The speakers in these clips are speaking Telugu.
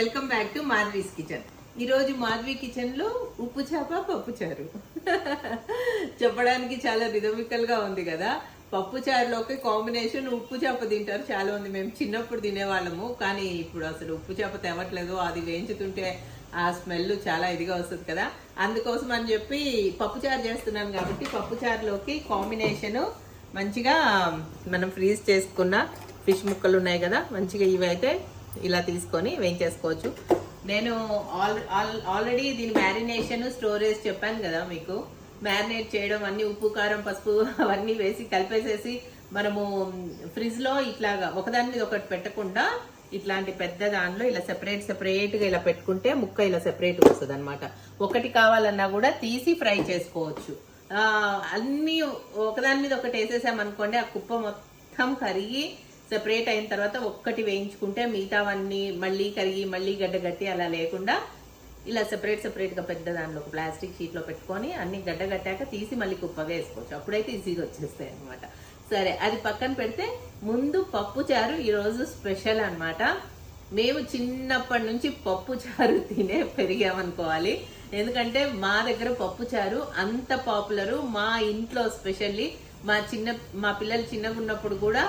Welcome back to Madhavi's kitchen. ఈరోజు మాధవి కిచెన్లో ఉప్పు చేప పప్పు చారు. చెప్పడానికి చాలా రిథమికల్గా ఉంది కదా. పప్పు చారులోకి కాంబినేషన్ ఉప్పు చేప తింటారు చాలా ఉంది మేము చిన్నప్పుడు తినేవాళ్ళము కానీ ఇప్పుడు అసలు ఉప్పు చేప తేవట్లేదు. అది వేయించుతుంటే ఆ స్మెల్ చాలా ఇదిగా వస్తుంది కదా. అందుకోసం అని చెప్పి పప్పు చారు చేస్తున్నాను కాబట్టి పప్పు చారులోకి కాంబినేషన్ మంచిగా మనం ఫ్రీజ్ చేసుకున్న ఫిష్ ముక్కలు ఉన్నాయి కదా మంచిగా ఇవైతే ఇలా తీసుకొని వేయించేసుకోవచ్చు. నేను ఆల్ ఆల్- ఆల్రెడీ దీని మ్యారినేషన్ స్టోరేజ్ చెప్పాను కదా మీకు. మ్యారినేట్ చేయడం అన్ని ఉప్పు కారం పసుపు అవన్నీ వేసి కలిపేసేసి మనము ఫ్రిడ్జ్లో ఇట్లాగా ఒకదాని మీద ఒకటి పెట్టకుండా ఇట్లాంటి పెద్ద దానిలో ఇలా సెపరేట్ సెపరేట్గా ఇలా పెట్టుకుంటే ముక్క ఇలా సెపరేట్ వస్తుంది అనమాట ఒకటి కావాలన్నా కూడా తీసి ఫ్రై చేసుకోవచ్చు. అన్నీ ఒకదాని మీద ఒకటి వేసేసామనుకోండి ఆ కుప్ప మొత్తం కరిగి సెపరేట్ అయిన తర్వాత ఒక్కటి వేయించుకుంటే మిగతావన్నీ మళ్ళీ కరిగి మళ్ళీ గడ్డగట్టి అలా లేకుండా ఇలా సెపరేట్ సెపరేట్గా పెద్ద దానిలో ఒక ప్లాస్టిక్ షీట్లో పెట్టుకొని అన్ని గడ్డ కట్టాక తీసి మళ్ళీ కుప్ప వేసుకోవచ్చు. అప్పుడైతే ఈజీగా వచ్చేస్తాయి అనమాట సరే అది పక్కన పెడితే ముందు పప్పు చారు ఈరోజు స్పెషల్ అనమాట మేము చిన్నప్పటి నుంచి పప్పు చారు తినే పెరిగామనుకోవాలి. ఎందుకంటే మా దగ్గర పప్పు చారు అంత పాపులరు. మా ఇంట్లో స్పెషల్లీ మా చిన్న మా పిల్లలు చిన్నగా ఉన్నప్పుడు కూడా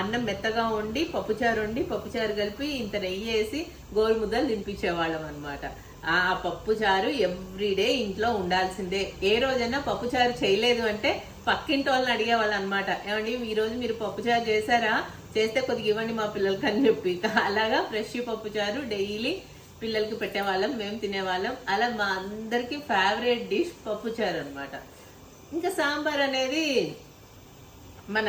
అన్నం మెత్తగా వండి పప్పుచారు వండి పప్పుచారు కలిపి ఇంత నెయ్యి వేసి గోరు ముద్దలు తినిపించేవాళ్ళం అనమాట ఆ పప్పుచారు ఎవ్రీడే ఇంట్లో ఉండాల్సిందే. ఏ రోజైనా పప్పుచారు చేయలేదు అంటే పక్కింటి వాళ్ళని అడిగేవాళ్ళు అనమాట ఏమండి ఈ రోజు మీరు పప్పుచారు చేశారా? చేస్తే కొద్దిగా ఇవ్వండి మా పిల్లలకి అని చెప్పి. అలాగా ఫ్రెష్ పప్పుచారు డైలీ పిల్లలకి పెట్టేవాళ్ళం మేము తినేవాళ్ళం. అలా మా అందరికి ఫేవరెట్ డిష్ పప్పుచారు అన్నమాట. ఇంకా సాంబార్ అనేది మన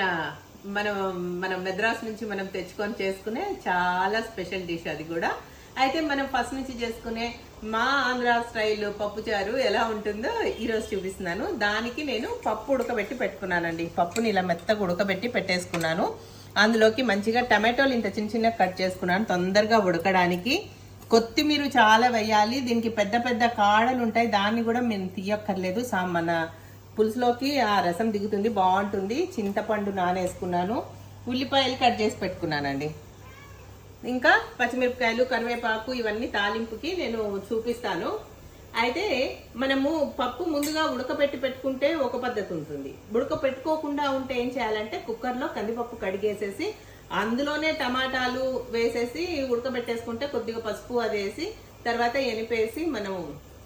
మనం మనం మెద్రాస్ నుంచి మనం తెచ్చుకొని చేసుకునే చాలా స్పెషల్ డిష్ అది కూడా. అయితే మనం ఫస్ట్ నుంచి చేసుకునే మా ఆంధ్ర స్టైల్ పప్పుచారు ఎలా ఉంటుందో ఈరోజు చూపిస్తున్నాను. దానికి నేను పప్పు ఉడకబెట్టి పెట్టుకున్నానండి. పప్పుని ఇలా మెత్తగా ఉడకబెట్టి పెట్టేసుకున్నాను. అందులోకి మంచిగా టమాటోలు ఇంత చిన్న చిన్న కట్ చేసుకున్నాను. తొందరగా ఉడకడానికి. కొత్తిమీర చాలా వేయాలి. దీనికి పెద్ద పెద్ద కాడలు ఉంటాయి. దాన్ని కూడా మేము తీయక్కర్లేదు. సా మన పులుసులోకి ఆ రసం దిగుతుంది బాగుంటుంది. చింతపండు నానేసుకున్నాను. ఉల్లిపాయలు కట్ చేసి పెట్టుకున్నానండి. ఇంకా పచ్చిమిరపకాయలు కరివేపాకు ఇవన్నీ తాలింపుకి నేను చూపిస్తాను. అయితే మనము పప్పు ముందుగా ఉడకబెట్టి పెట్టుకుంటే ఒక పద్ధతి ఉంటుంది. ఉడకపెట్టుకోకుండా ఉంటే ఏం చేయాలంటే కుక్కర్లో కందిపప్పు కడిగేసేసి అందులోనే టమాటాలు వేసేసి ఉడకబెట్టేసుకుంటే కొద్దిగా పసుపు అది వేసి తర్వాత ఎనిపేసి మనం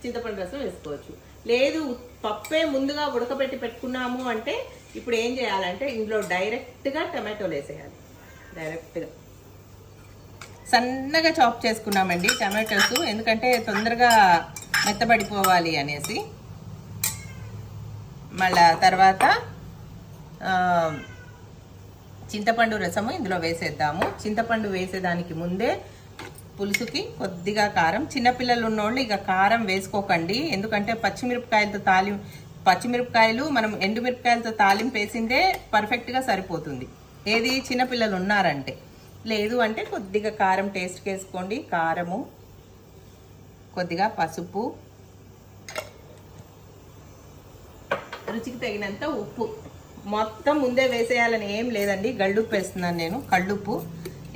చింతపండు రసం వేసుకోవచ్చు. లేదు పప్పే ముందుగా ఉడకబెట్టి పెట్టుకున్నాము అంటే ఇప్పుడు ఏం చేయాలంటే ఇందులో డైరెక్ట్గా టమాటోలు వేసేయాలి. డైరెక్ట్గా. సన్నగా చాప్ చేసుకున్నామండి టమాటోస్ ఎందుకంటే తొందరగా మెత్తబడిపోవాలి అనేసి. మళ్ళా తర్వాత చింతపండు రసము ఇందులో వేసేద్దాము. చింతపండు వేసేదానికి ముందే పులుసుకి కొద్దిగా కారం. చిన్నపిల్లలు ఉన్నోళ్ళు ఇక కారం వేసుకోకండి. ఎందుకంటే పచ్చిమిరపకాయలతో తాలి పచ్చిమిరపకాయలు మనం ఎండుమిరపకాయలతో తాలింపు వేసిందే పర్ఫెక్ట్గా సరిపోతుంది. ఏది చిన్నపిల్లలు ఉన్నారంటే. లేదు అంటే కొద్దిగా కారం టేస్ట్కి వేసుకోండి. కారము కొద్దిగా పసుపు రుచికి తగినంత ఉప్పు. మొత్తం ముందే వేసేయాలని ఏం లేదండి. గళ్ళుప్పు వేస్తున్నాను నేను. కళ్ళుప్పు.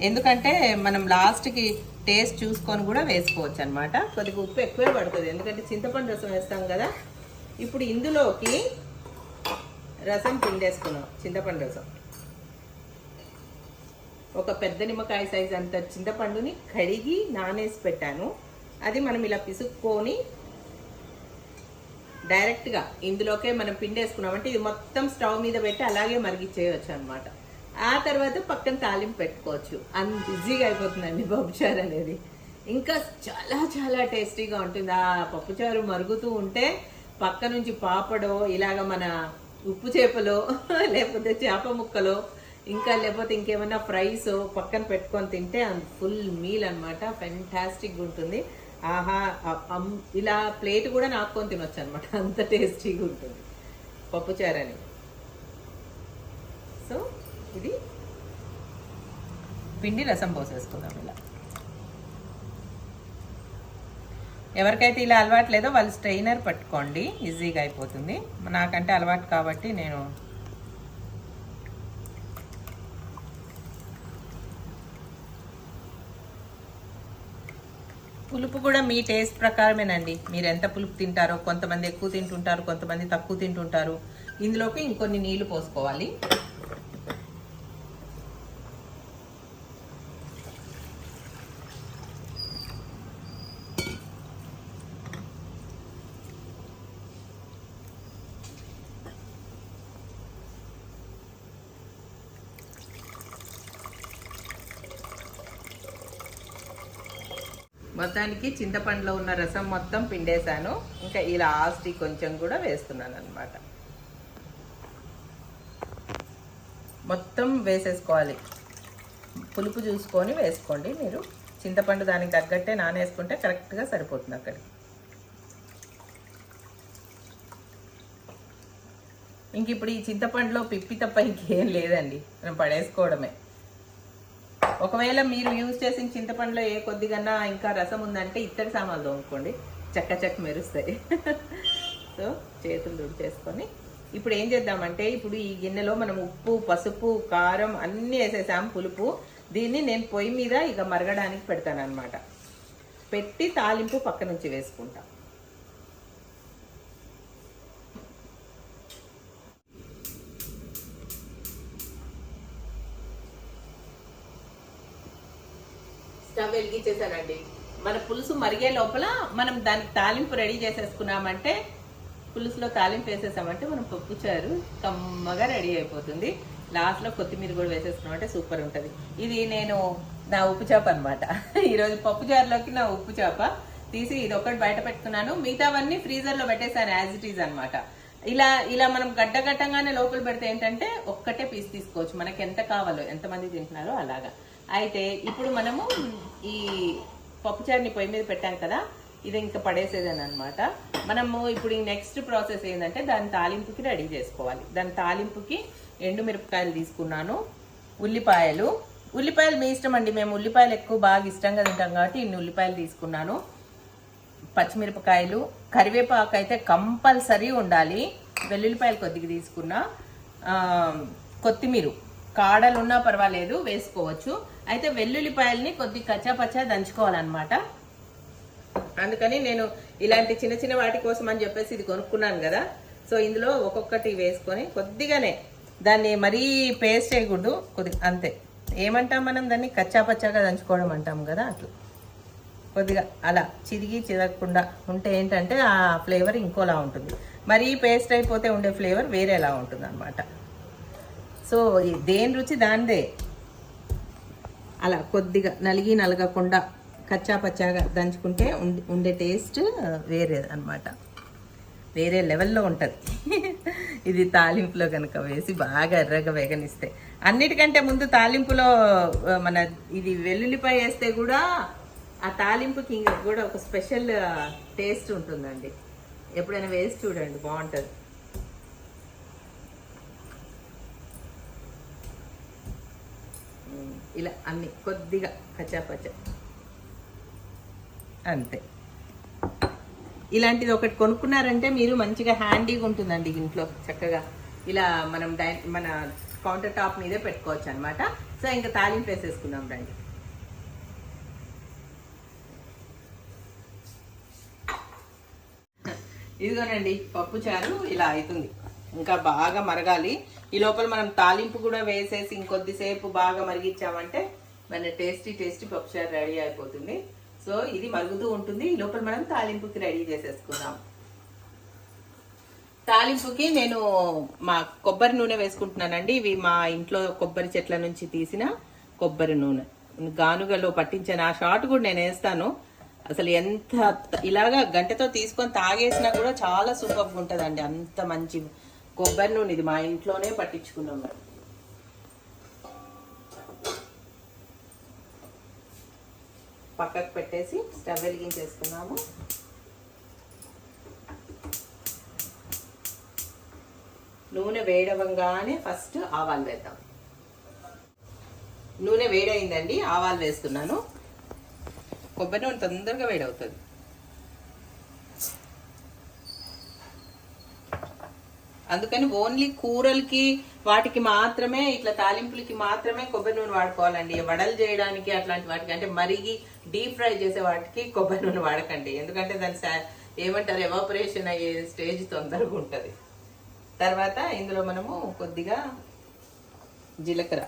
ఎందుకంటే మనం లాస్ట్కి టేస్ట్ చూసుకొని కూడా వేసుకోవచ్చు అనమాట కొద్దిగా ఉప్పు ఎక్కువే పడుతుంది. ఎందుకంటే చింతపండు రసం వేస్తాం కదా. ఇప్పుడు ఇందులోకి రసం పిండేసుకున్నాం చింతపండు రసం. ఒక పెద్ద నిమ్మకాయ సైజ్ అంత చింతపండుని కడిగి నానేసి పెట్టాను. అది మనం ఇలా పిసుక్కొని డైరెక్ట్గా ఇందులోకే మనం పిండేసుకున్నామంటే ఇది మొత్తం స్టవ్ మీద పెట్టి అలాగే మరిగిచ్చేయచ్చు అనమాట ఆ తర్వాత పక్కన తాలింపు పెట్టుకోవచ్చు. అంత ఈజీగా అయిపోతుందండి పప్పుచారు అనేది. ఇంకా చాలా చాలా టేస్టీగా ఉంటుంది. ఆ పప్పుచారు మరుగుతూ ఉంటే పక్క నుంచి పాపడో ఇలాగ మన ఉప్పు చేపలో లేకపోతే చేప ముక్కలో ఇంకా లేకపోతే ఇంకేమైనా ఫ్రైస్ పక్కన పెట్టుకొని తింటే ఫుల్ మీల్ అనమాట ఫెంటాస్టిక్గా ఉంటుంది. ఆహా ఇలా ప్లేట్ కూడా నాకుకొని తినొచ్చు అనమాట అంత టేస్టీగా ఉంటుంది. పప్పుచారని సో ఇది పిండి రసం పోసేసుకుందాం ఇలా. ఎవరికైతే ఇలా అలవాటు లేదో వాళ్ళు స్ట్రైనర్ పట్టుకోండి ఈజీగా అయిపోతుంది. నాకంటే అలవాటు కాబట్టి నేను పులుపు కూడా మీ టేస్ట్ ప్రకారమేనండి. మీరు ఎంత పులుపు తింటారో కొంతమంది ఎక్కువ తింటుంటారు కొంతమంది తక్కువ తింటుంటారు. ఇందులోకి ఇంకొన్ని నీళ్ళు పోసుకోవాలి. మొత్తానికి చింతపండులో ఉన్న రసం మొత్తం పిండేశాను. ఇంకా ఈ లాస్ట్ కొంచెం కూడా వేస్తున్నాను అనమాట మొత్తం వేసేసుకోవాలి. పులుపు చూసుకొని వేసుకోండి మీరు. చింతపండు దానికి తగ్గట్టే నానేసుకుంటే కరెక్ట్గా సరిపోతుంది అక్కడికి. ఇంక ఇప్పుడు ఈ చింతపండులో పిప్పి తప్ప ఇంకేం లేదండి. మనం పడేసుకోవడమే. ఒకవేళ మీరు యూజ్ చేసిన చింతపండులో ఏ కొద్దిగా ఇంకా రసం ఉందంటే ఇత్తడి సామాన్లు తోముకోండి. చక్క చక్క మెరుస్తాయి. సో చేతులు దుడిచేసుకొని ఇప్పుడు ఏం చేద్దామంటే ఇప్పుడు ఈ గిన్నెలో మనం ఉప్పు పసుపు కారం అన్నీ వేసేసాం పులుపు. దీన్ని నేను పొయ్యి మీద ఇక మరగడానికి పెడతాను అనమాట పెట్టి తాలింపు పక్క నుంచి వేసుకుంటాను స్టవ్ వెలిగించేసానండి మన పులుసు మరిగే లోపల మనం దానికి తాలింపు రెడీ చేసేసుకున్నామంటే పులుసులో తాలింపు వేసేసామంటే మనం పప్పు చారు కమ్మగా రెడీ అయిపోతుంది. లాస్ట్లో కొత్తిమీర కూడా వేసేసుకున్నామంటే సూపర్ ఉంటుంది. ఇది నేను నా ఉప్పు చేప అనమాట ఈరోజు పప్పు చారులోకి నా ఉప్పు చేప. తీసి ఇది ఒకటి బయట పెట్టుకున్నాను. మిగతావన్నీ ఫ్రీజర్లో పెట్టేశాను యాజ్ ఇట్ ఈజ్ అనమాట ఇలా ఇలా మనం గడ్డ గట్టంగానే లోపల పెడితే ఏంటంటే ఒక్కటే పీస్ తీసుకోవచ్చు. మనకి ఎంత కావాలో ఎంతమంది తింటున్నారో అలాగా. అయితే ఇప్పుడు మనము ఈ పప్పుచారుని పొయ్యి మీద పెట్టాం కదా ఇది ఇంకా పడేసేదని అనమాట మనము ఇప్పుడు ఈ నెక్స్ట్ ప్రాసెస్ ఏంటంటే దాని తాలింపుకి రెడీ చేసుకోవాలి. దాని తాలింపుకి ఎండు మిరపకాయలు తీసుకున్నాను ఉల్లిపాయలు. ఉల్లిపాయలు మీ ఇష్టం అండి మేము ఉల్లిపాయలు ఎక్కువ బాగా ఇష్టంగా తింటాం కాబట్టి ఇన్ని ఉల్లిపాయలు తీసుకున్నాను. పచ్చిమిరపకాయలు కరివేపాకు అయితే కంపల్సరీ ఉండాలి. వెల్లుల్లిపాయలు కొద్దిగా తీసుకున్నా. కొత్తిమీర. కాడలు ఉన్నా పర్వాలేదు వేసుకోవచ్చు. అయితే వెల్లుల్లిపాయల్ని కొద్ది కచ్చా పచ్చా దంచుకోవాలన్నమాట. అందుకని నేను ఇలాంటి చిన్న చిన్న వాటి కోసం అని చెప్పేసి ఇది కొనుక్కున్నాను కదా. సో ఇందులో ఒక్కొక్కటి వేసుకొని కొద్దిగానే దాన్ని మరీ పేస్ట్ చేయకూడదు. కొద్ది అంతే. ఏమంటాం మనం దాన్ని? కచ్చా పచ్చాగా దంచుకోవడం అంటాం కదా అట్లా. కొద్దిగా అలా చిరిగి చిరగకుండా ఉంటే ఏంటంటే ఆ ఫ్లేవర్ ఇంకోలా ఉంటుంది. మరీ పేస్ట్ అయిపోతే ఉండే ఫ్లేవర్ వేరేలా ఉంటుంది అనమాట సో దేని రుచి దానిదే. అలా కొద్దిగా నలిగి నలగకుండా కచ్చా పచ్చాగా దంచుకుంటే ఉండే- టేస్ట్ వేరే అన్నమాట. వేరే లెవెల్లో ఉంటుంది. ఇది తాలింపులో కనుక వేసి బాగా ఎర్రగా వేగనిస్తే. అన్నిటికంటే ముందు తాలింపులో మన ఇది వెల్లుల్లిపాయ వేస్తే కూడా ఆ తాలింపుకి ఇంకా కూడా ఒక స్పెషల్ టేస్ట్ ఉంటుందండి. ఎప్పుడైనా వేసి చూడండి బాగుంటుంది. ఇలా అన్ని కొద్దిగా కచ్చాపచ్చ అంతే. ఇలాంటిది ఒకటి కొనుక్కున్నారంటే మీరు మంచిగా హ్యాండీగా ఉంటుందండి ఇంట్లో చక్కగా. ఇలా మనం డై మన కౌంటర్ టాప్ మీదే పెట్టుకోవచ్చు అనమాట సో ఇంకా తాలింపు వేసేసుకుందాం రండి. ఇదిగోనండి పప్పు చారు ఇలా అవుతుంది ఇంకా బాగా మరగాలి. ఈ లోపల మనం తాలింపు కూడా వేసేసి ఇంకొద్దిసేపు బాగా మరిగించామంటే మన టేస్టీ టేస్టీ పప్పుచారు రెడీ అయిపోతుంది. సో ఇది మరుగుతూ ఉంటుంది. ఈ లోపల మనం తాలింపుకి రెడీ చేసేసుకుందాం. తాలింపుకి నేను మా కొబ్బరి నూనె వేసుకుంటున్నానండి. ఇవి మా ఇంట్లో కొబ్బరి చెట్ల నుంచి తీసిన కొబ్బరి నూనె. గానుగలో పట్టించిన ఆ షార్ట్ కూడా నేను వేస్తాను. అసలు ఎంత ఇలాగా గంటతో తీసుకొని తాగేసినా కూడా చాలా సూపర్గా ఉంటుందండి. అంత మంచి కొబ్బరి నూనె ఇది మా ఇంట్లోనే పట్టించుకున్నాం మేము పక్కకు పెట్టేసి స్టవ్ వెలిగించేసుకున్నాము. నూనె వేడవంగానే ఫస్ట్ ఆవాలు వేద్దాం. నూనె వేడైందండి ఆవాలు వేస్తున్నాను. కొబ్బరి నూనె తొందరగా వేడవుతుంది. అందుకని ఓన్లీ కూరలకి వాటికి మాత్రమే ఇట్లా తాలింపులకి మాత్రమే కొబ్బరి నూనె వాడుకోవాలండి. వడలు చేయడానికి అట్లాంటి వాటికి అంటే మరిగి డీప్ ఫ్రై చేసే వాటికి కొబ్బరి నూనె వాడకండి. ఎందుకంటే దాని సా- ఏమంటారు ఎవాపరేషన్ అయ్యే స్టేజ్ తొందరగా ఉంటుంది. తర్వాత ఇందులో మనము కొద్దిగా జీలకర్ర.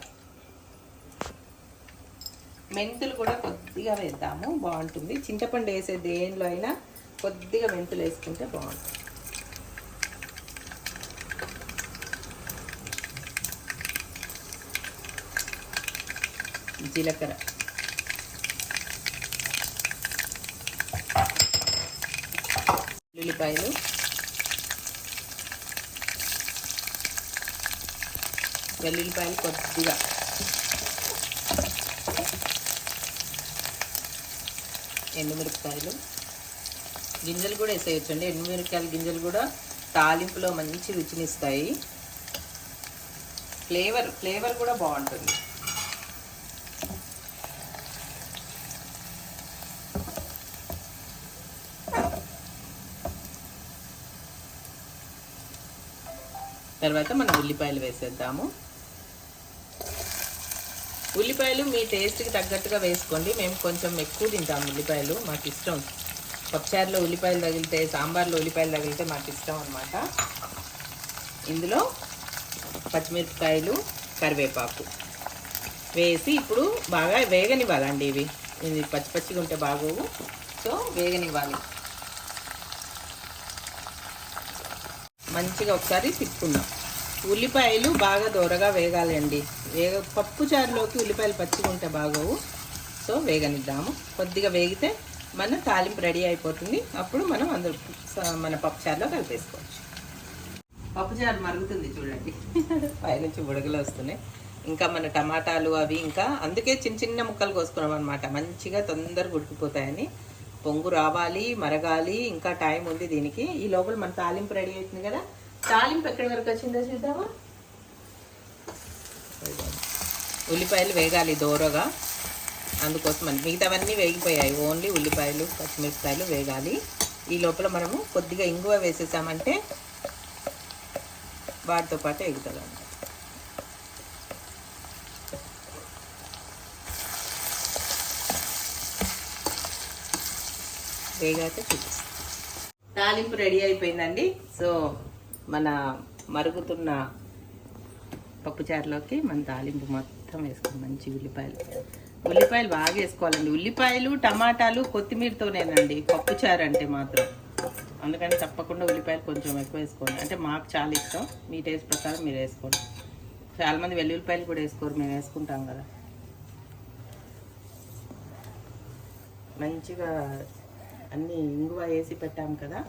మెంతులు కూడా కొద్దిగా వేద్దాము. బాగుంటుంది. చింతపండు వేసే దేనిలో అయినా కొద్దిగా మెంతులు వేసుకుంటే బాగుంటుంది. జీలకర్ర. ఉల్లిపాయలు. వెల్లుల్లిపాయలు కొద్దిగా. ఎండుమిరపకాయలు. గింజలు కూడా వేసేయచ్చండి. ఎండుమిరపకాయల గింజలు కూడా తాలింపులో మంచి రుచినిస్తాయి. ఫ్లేవర్ ఫ్లేవర్ కూడా బాగుంటుంది. తర్వాత మనం ఉల్లిపాయలు వేసేద్దాము. ఉల్లిపాయలు మీ టేస్ట్కి తగ్గట్టుగా వేసుకోండి. మేము కొంచెం ఎక్కువ తింటాము ఉల్లిపాయలు. మాకు ఇష్టం. పప్పుచారులో ఉల్లిపాయలు తగిలితే సాంబార్లో ఉల్లిపాయలు తగిలితే మాకు ఇష్టం అనమాట ఇందులో పచ్చిమిరపకాయలు కరివేపాకు వేసి ఇప్పుడు బాగా వేగనివ్వాలండి ఇవి. ఇది పచ్చి పచ్చిగా ఉంటే బాగోవు. సో వేగనివ్వాలి. మంచిగా ఒకసారి తిప్పుకుందాం. ఉల్లిపాయలు బాగా దూరగా వేగాలండి. వేగ పప్పు చారులోకి ఉల్లిపాయలు పచ్చిగా ఉంటే బాగోవు. సో వేగనిద్దాము. కొద్దిగా వేగితే మన తాలింపు రెడీ అయిపోతుంది. అప్పుడు మనం అందరూ మన పప్పు చారులో కలిపేసుకోవచ్చు. పప్పు చారు మరుగుతుంది చూడండి. పైనుంచి బుడగలు వస్తున్నాయి. ఇంకా మన టమాటాలు అవి ఇంకా అందుకే చిన్న చిన్న ముక్కలు కోసుకున్నాం అనమాట మంచిగా తొందరగా ఉడికిపోతాయని. పొంగు రావాలి మరగాలి ఇంకా టైం ఉంది దీనికి. ఈ లోపల మన తాలింపు రెడీ అవుతుంది కదా? తాలింపు ఎక్కడి వరకు వచ్చిందో చూద్దామా? ఉల్లిపాయలు వేగాలి దోరగా. అందుకోసం అని మిగతావన్నీ వేగిపోయాయి. ఓన్లీ ఉల్లిపాయలు పచ్చిమిరపకాయలు వేగాలి. ఈ లోపల మనము కొద్దిగా ఇంగువ వేసేసామంటే వాటితో పాటు ఎగుతుంది వేగాక చూపిస్తాం తాలింపు రెడీ అయిపోయిందండి. సో మన మరుగుతున్న పప్పుచారులోకి మన తాలింపు మొత్తం వేసుకోండి మంచి ఉల్లిపాయలు. ఉల్లిపాయలు బాగా వేసుకోవాలండి. ఉల్లిపాయలు టమాటాలు కొత్తిమీరతోనేనండి. పప్పుచారు అంటే మాత్రం. అందుకని తప్పకుండా ఉల్లిపాయలు కొంచెం ఎక్కువ వేసుకోండి. అంటే మాకు చాలా ఇష్టం. మీ టేస్ట్ ప్రకారం మీరు వేసుకోండి. చాలామంది వెల్లుల్లిపాయలు కూడా వేసుకోరు. మేము వేసుకుంటాం కదా. మంచిగా అన్నీ ఇంగువ వేసి పెట్టాం కదా.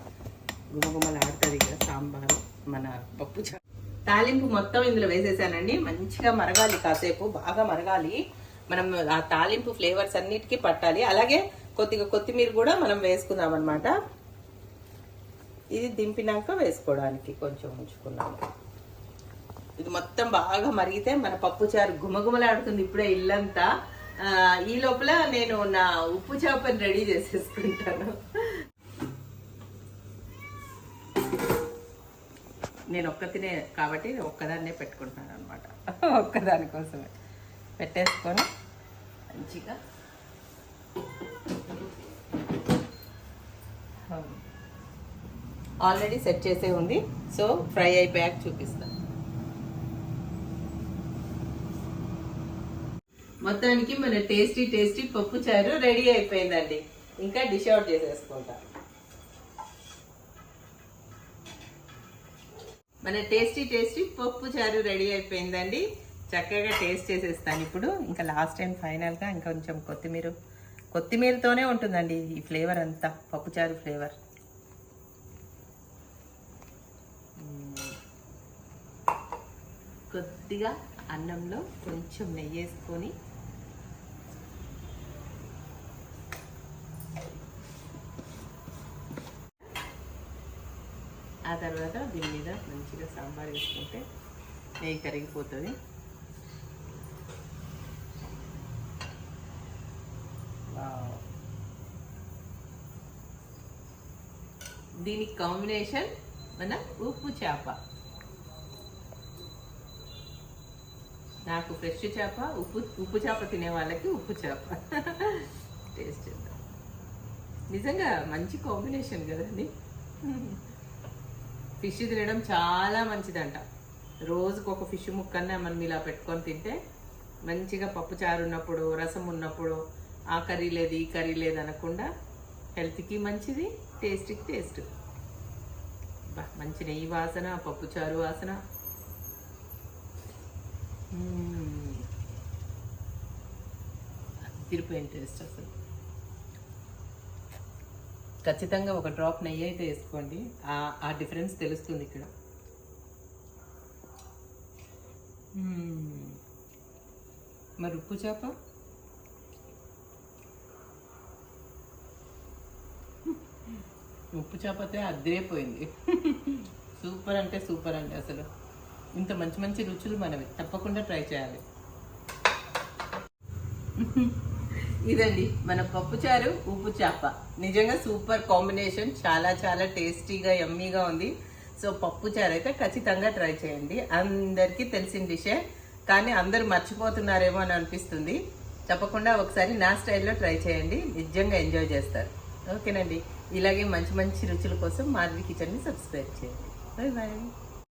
గుమగుమలు ఆడుతుంది కదా సాంబారు మన పప్పు చా- తాలింపు మొత్తం ఇందులో వేసేసానండి. మంచిగా మరగాలి కాసేపు బాగా మరగాలి. మనం ఆ తాలింపు ఫ్లేవర్స్ అన్నిటికీ పట్టాలి. అలాగే కొద్దిగా కొత్తిమీర కూడా మనం వేసుకుందాం అనమాట ఇది దింపినాక వేసుకోవడానికి కొంచెం ఉంచుకున్నాము ఇది మొత్తం బాగా మరిగితే మన పప్పు చారు గుమగుమలాడుతుంది ఇప్పుడే ఇల్లంతా. ఈ లోపల నేను నా ఉప్పు చేపని రెడీ చేసేసుకుంటాను. నేను ఒక్కతినే కాబట్టి ఒక్కదాన్నే పెట్టుకుంటున్నాను అనమాట ఒక్కదాని కోసమే. పెట్టేసుకొని మంచిగా ఆల్రెడీ సెట్ చేసే ఉంది. సో ఫ్రై అయిపోయాక చూపిస్తాను. మొత్తానికి మన టేస్టీ టేస్టీ పప్పు చారు రెడీ అయిపోయిందండి. ఇంకా డిష్ అవుట్ చేసేసుకుంటాం. మన టేస్టీ టేస్టీ పప్పు చారు రెడీ అయిపోయిందండి. చక్కగా టేస్ట్ చేసేస్తాను ఇప్పుడు. ఇంకా లాస్ట్ టైం ఫైనల్గా ఇంకా కొంచెం కొత్తిమీర కొత్తిమీరతోనే ఉంటుందండి ఈ ఫ్లేవర్ అంతా పప్పుచారు ఫ్లేవర్ కొద్దిగా అన్నంలో కొంచెం నెయ్యి వేసుకొని మంచిగా సాంబార్ వేసుకుంటే నెయ్యి కరిగిపోతుంది. దీని కాంబినేషన్ మన ఉప్పు చేప. నాకు ఫ్రెష్ చేప ఉప్పు ఉప్పు చేప తినే వాళ్ళకి ఉప్పు చేప. టేస్ట్ నిజంగా మంచి కాంబినేషన్ కదండి. ఫిష్ తినడం చాలా మంచిదంట. రోజుకు ఒక ఫిష్ ముక్కన్నా మనం ఇలా పెట్టుకొని తింటే మంచిగా పప్పు చారు ఉన్నప్పుడు రసం ఉన్నప్పుడు ఆ కర్రీ లేదు ఈ కర్రీ లేదు అనకుండా హెల్త్కి మంచిది టేస్ట్కి టేస్ట్. బా మంచి నెయ్యి వాసన పప్పు చారు వాసన. మ్మ్. టేస్ట్ అసలు. ఖచ్చితంగా ఒక డ్రాప్ నెయ్యి అయితే వేసుకోండి. ఆ- ఆ డిఫరెన్స్ తెలుస్తుంది ఇక్కడ. మరి ఉప్పు చేప? ఉప్పు చేప అయితే అద్దరిపోయింది సూపర్ అంటే సూపర్ అండి అసలు. ఇంత మంచి మంచి రుచులు మనవి. తప్పకుండా ట్రై చేయాలి. ఇదండి మన పప్పుచారు ఉప్పు చేప. నిజంగా సూపర్ కాంబినేషన్ చాలా చాలా టేస్టీగా ఎమ్మీగా ఉంది. సో పప్పుచారు అయితే ఖచ్చితంగా ట్రై చేయండి. అందరికీ తెలిసిన డిషే కానీ అందరూ మర్చిపోతున్నారేమో అని అనిపిస్తుంది. తప్పకుండా ఒకసారి నా స్టైల్లో ట్రై చేయండి. నిజంగా ఎంజాయ్ చేస్తారు. ఓకేనండి. ఇలాగే మంచి మంచి రుచుల కోసం మాధవి కిచెన్ని సబ్స్క్రైబ్ చేయండి. Bye bye